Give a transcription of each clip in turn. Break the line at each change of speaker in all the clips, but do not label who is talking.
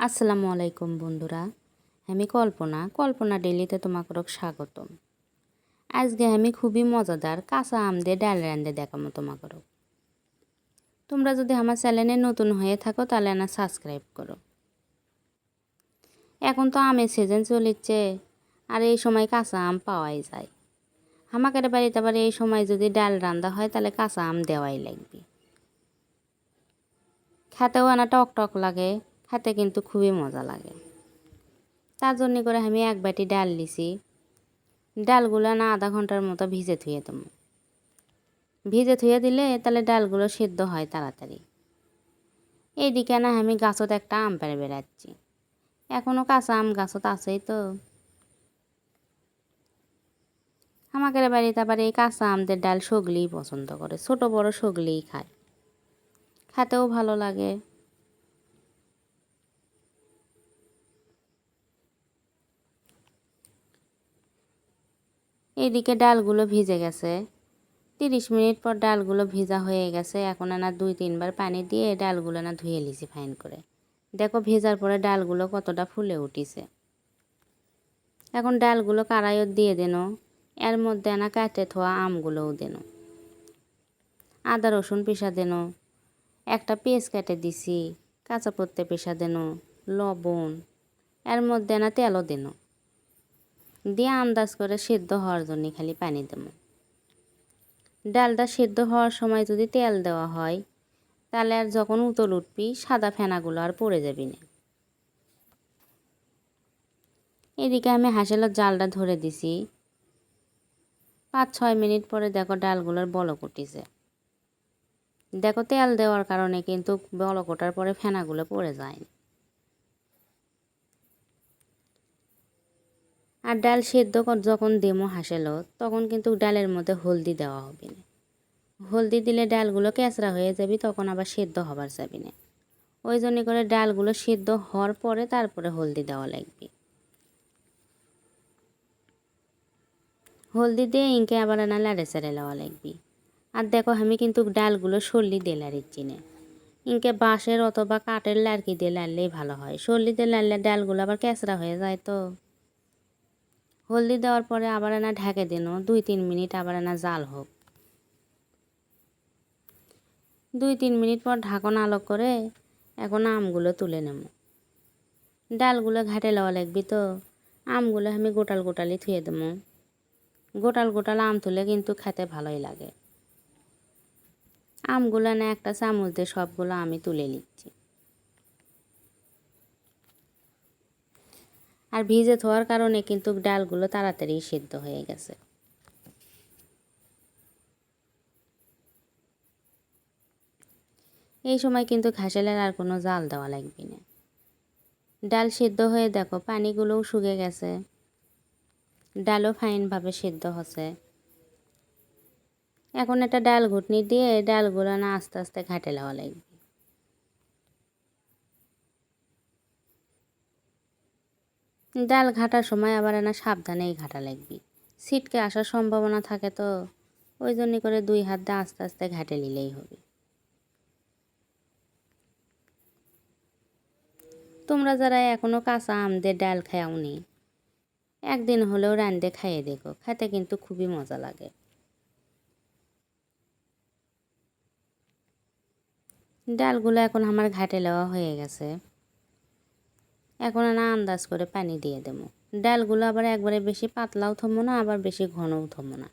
আসসালামু আলাইকুম বন্ধুরা, আমি কল্পনা কল্পনা ডেলিতে তোমাকে স্বাগতম। আজকে আমি খুবই মজাদার কাঁচা আম দিয়ে ডাল রান্ধে দেখাবো তোমাকে তোমরা যদি আমার চ্যানেলে নতুন হয়ে থাকো, তাহলে না সাবস্ক্রাইব করো। এখন তো আমের সিজন চলিচ্ছে আর এই সময় কাঁচা আম পাওয়াই যায়। আমাদের বাড়িতে আবার এই সময় যদি ডাল রান্না হয়, তাহলে কাঁচা আম দেওয়াই লাগবে। খেতেও আনা টক টক লাগে খেতে কিন্তু খুবই মজা লাগে। তার জন্য করে আমি এক বাটি ডাল নিছি। ডালগুলো না আধা ঘণ্টার মতো ভিজে থুয়ে দেবো। ভিজে থুয়ে দিলে তাহলে ডালগুলো সেদ্ধ হয় তাড়াতাড়ি। এইদিকে না আমি গাছত একটা আম পেরে বেড়াচ্ছি। এখনও কাঁচা আম গাছত আছেই তো। আমাদের বাড়িতে আবার এই কাঁচা আমদের ডাল সগলিই পছন্দ করে। ছোট বড় সগলিই খায়। খেতেও ভালো লাগে। এইদিকে ডালগুলো ভিজে গেছে। তিরিশ মিনিট পর ডালগুলো ভিজা হয়ে গেছে। এখন না দুই তিনবার পানি দিয়ে ডালগুলো না ধুয়ে লিছি ফাইন করে। দেখো ভেজার পরে ডালগুলো কতটা ফুলে উঠিছে। এখন ডালগুলো কারাইও দিয়ে দেন। এর মধ্যে না কাটে থোয়া আমগুলোও দেন। আদা, রসুন পেশা দেন। একটা পেঁয়াজ কেটে দিছি। কাঁচা পত্তে পেশা দেন। লবণ। এর মধ্যে না তেলও দেন। দিয়ে আন্দাজ করে সেদ্ধ হওয়ার জন্য খালি পানি দেবো। ডালটা সেদ্ধ হওয়ার সময় যদি তেল দেওয়া হয়, তাহলে আর যখন উতল উঠবি, সাদা ফেনাগুলো আর পড়ে যাবি না। এদিকে আমি হাঁসেলের জালটা ধরে দিছি। পাঁচ ছয় মিনিট পরে দেখো ডালগুলোর বলক উঠিছে। দেখো তেল দেওয়ার কারণে কিন্তু বলক ওঠার পরে ফেনাগুলো পড়ে যায় আর ডাল সেদ্ধ যখন দেমো হাসেলো, তখন কিন্তু ডালের মধ্যে হলদি দেওয়া হবে না। হলদি দিলে ডালগুলো কেঁচড়া হয়ে যাবি, তখন আবার সেদ্ধ হবার যাবি না। ওই জন্য করে ডালগুলো সেদ্ধ হওয়ার পরে তারপরে হলদি দেওয়া লাগবে। হলদি দিয়ে ইনকে আবার না লাড়ে চাড়ে নেওয়া লাগবে। আর দেখো আমি কিন্তু ডালগুলো সর্লি দিয়ে লাড়িচ্ছি না। ইনকে বাঁশের অথবা কাঠের লাড়কি দিয়ে লাড়লেই ভালো হয়। সর্লি দিয়ে লাড়লে ডালগুলো আবার কেঁচড়া হয়ে যায় তো। হলদি দেওয়ার পরে আবার না ঢেকে দিন দুই তিন মিনিট আবার না জাল হোক। দুই তিন মিনিট পর ঢাকন আলো করে এখন আমগুলো তুলে নেব। ডালগুলো ঘাটে লওয়া লাগবি তো। আমগুলো আমি গোটাল গোটালি থুয়ে দেবো। গোটাল গোটাল আম তুলে কিন্তু খেতে ভালোই লাগে। আমগুলো না একটা চামচ দিয়ে সবগুলো আমি তুলে নিচ্ছি। আর ভিজে থোয়ার কারণে কিন্তু ডালগুলো তাড়াতাড়ি সিদ্ধ হয়ে গেছে। এই সময় কিন্তু ঘাসেলের আর কোনো জাল দেওয়া লাগবে না। ডাল সিদ্ধ হয়ে দেখো, পানিগুলোও শুকে গেছে। ডালও ফাইনভাবে সিদ্ধ হচ্ছে। এখন একটা ডাল ঘুটনি দিয়ে ডালগুলো না আস্তে আস্তে ঘাটে লওয়া লাগবে। ডাল ঘাটার সময় আবার না সাবধানেই ঘাটা লাগবি। সিটকে আসার সম্ভাবনা থাকে তো, ওই জন্য করে দুই হাত দিয়ে আস্তে আস্তে ঘাটে নিলেই হবে। তোমরা যারা এখনও কাঁচা আমদের ডাল খাওনি, একদিন হলেও রান্দে খাইয়ে দেখো, খেতে কিন্তু খুবই মজা লাগে। ডালগুলো এখন আমার ঘাটে নেওয়া হয়ে গেছে। এখন না আন্দাজ করে পানি দিয়ে দেবো। ডালগুলো আবার একবারে বেশি পাতলাও থমো না, আবার বেশি ঘনও থমো না।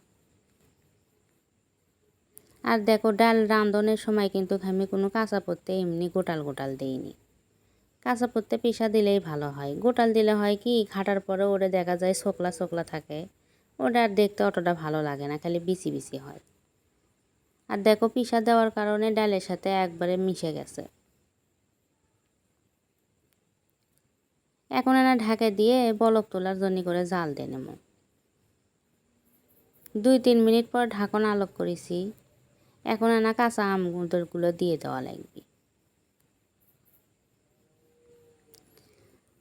আর দেখো, ডাল রাঁধনের সময় কিন্তু আমি কোনো কাঁচা পড়তে এমনি গোটাল গোটাল দিইনি। কাঁচা পড়তে পিসা দিলেই ভালো হয়। গোটাল দিলে হয় কি, ঘাটার পরে ওটা দেখা যায় শোকলা শোকলা থাকে। ওটা আর দেখতে অতটা ভালো লাগে না, খালি বিচি বিচি হয়। আর দেখো, পিসা দেওয়ার কারণে ডালের সাথে একবারে মিশে গেছে। এখন এনা ঢাকে দিয়ে বলক তোলার জন্য করে জাল দিয়ে নেব। দুই তিন মিনিট পর ঢাকন আলোক করেছি। এখন এনা কাঁচা আমগুলো দিয়ে দেওয়া লাগবে।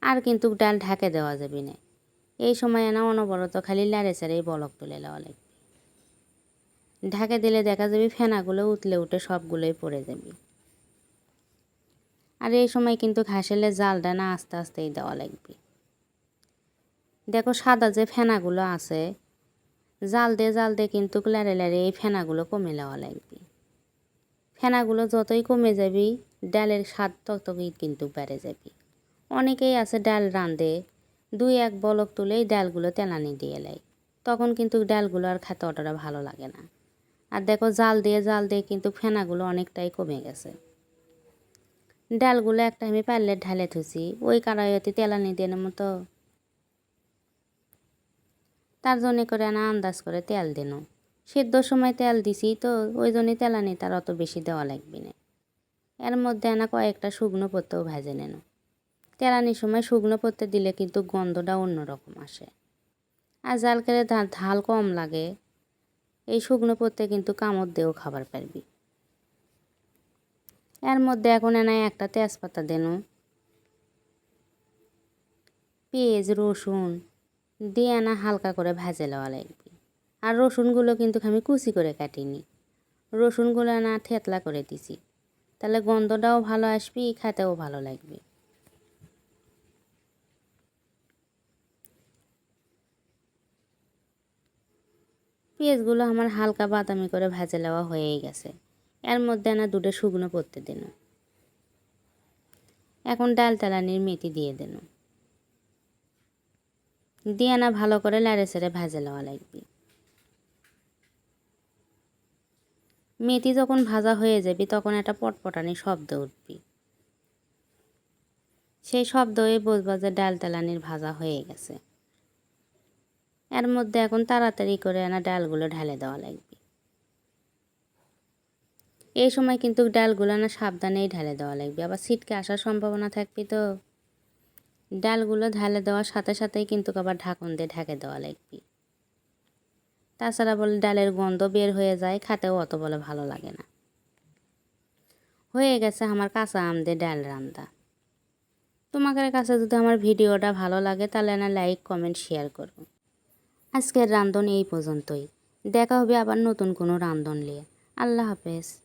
আর কিন্তু ডাল ঢাকে দেওয়া যাবে না। এই সময় এনা অনবরত খালি লাড়ে চাড়ে বলক তুলে দেওয়া লাগবে। ঢাকে দিলে দেখা যাবে ফেনাগুলো উতলে উঠে সবগুলোই পড়ে যাবে। আর এই সময় কিন্তু ঘাসেলে জালটা না আস্তে আস্তেই দেওয়া লাগবে। দেখো সাদা যে ফেনাগুলো আছে, জাল দিয়ে জাল দিয়ে কিন্তু লারে লারে এই ফেনাগুলো কমে নেওয়া লাগবে। ফেনাগুলো যতই কমে যাবি, ডালের স্বাদ ততই কিন্তু বেড়ে যাবি। অনেকেই আছে ডাল রাঁধে, দুই এক বলক তুলেই ডালগুলো তেলানি দিয়ে লাই তখন কিন্তু ডালগুলো আর খেতে অতটা ভালো লাগে না। আর দেখো জাল দিয়ে জাল দিয়ে কিন্তু ফেনাগুলো অনেকটাই কমে গেছে। ডালগুলো একটা আমি পারলে ঢালে থুছি ওই কারাইতে তেলানি দিয়ে মতো। তার জন্য করে আনা আন্দাজ করে তেল দিন। সিদ্ধ সময় তেল দিছি তো, ওই জন্যই তেলানি তার অত বেশি দেওয়া লাগবে না। এর মধ্যে আনা কয়েকটা শুকনো পত্তেও ভেজে নেন। তেলানির সময় শুকনো পত্তে দিলে কিন্তু গন্ধটা অন্যরকম আসে। আর জাল করে ঝাল কম লাগে। এই শুকনো পত্তে কিন্তু কামড় দিয়েও খাবার পারবি। এর মধ্যে এখন এনায় একটা তেজপাতা দেন। পেঁয়াজ, রসুন দিয়ে আনা হালকা করে ভেজে লওয়া লাগবে। আর রসুনগুলো কিন্তু আমি কুচি করে কাটিনি। রসুনগুলো আনা থেতলা করে দিছি। তাহলে গন্ধটাও ভালো আসবে, খেতেও ভালো লাগবে। পেঁয়াজগুলো আমার হালকা বাদামি করে ভেজে নেওয়া হয়েই গেছে। এর মধ্যে আনা দুটো শুকনো পড়তে দিন। এখন ডাল তালানির মেথি দিয়ে দেন। দিয়ে আনা ভালো করে লাড়ে সেড়ে ভাজে নেওয়া লাগবে। মেথি যখন ভাজা হয়ে যাবি, তখন একটা পটপটানি শব্দ উঠবি। সেই শব্দই বুঝবা যে ডাল তালানির ভাজা হয়ে গেছে। এর মধ্যে এখন তাড়াতাড়ি করে আনা ডালগুলো ঢালে দেওয়া লাগবে। এই সময় কিন্তু ডালগুলো না সাবধানেই ঢালে দেওয়া লাগবে, আবার ছিটকে আসার সম্ভাবনা থাকবে তো। ডালগুলো ঢালে দেওয়ার সাথে সাথেই কিন্তু আবার ঢাকন দিয়ে ঢাকে দেওয়া লাগবে। তাছাড়া বলে ডালের গন্ধ বের হয়ে যায়, খাতেও অত বলে ভালো লাগে না। হয়ে গেছে আমার কাঁচা আম দিয়ে ডাল রান্না। তোমাদের কাছে যদি আমার ভিডিওটা ভালো লাগে তাহলে না লাইক, কমেন্ট, শেয়ার করো। আজকের রান্ধন এই পর্যন্তই। দেখা হবে আবার নতুন কোনো রান্ধন নিয়ে। আল্লাহ হাফেজ।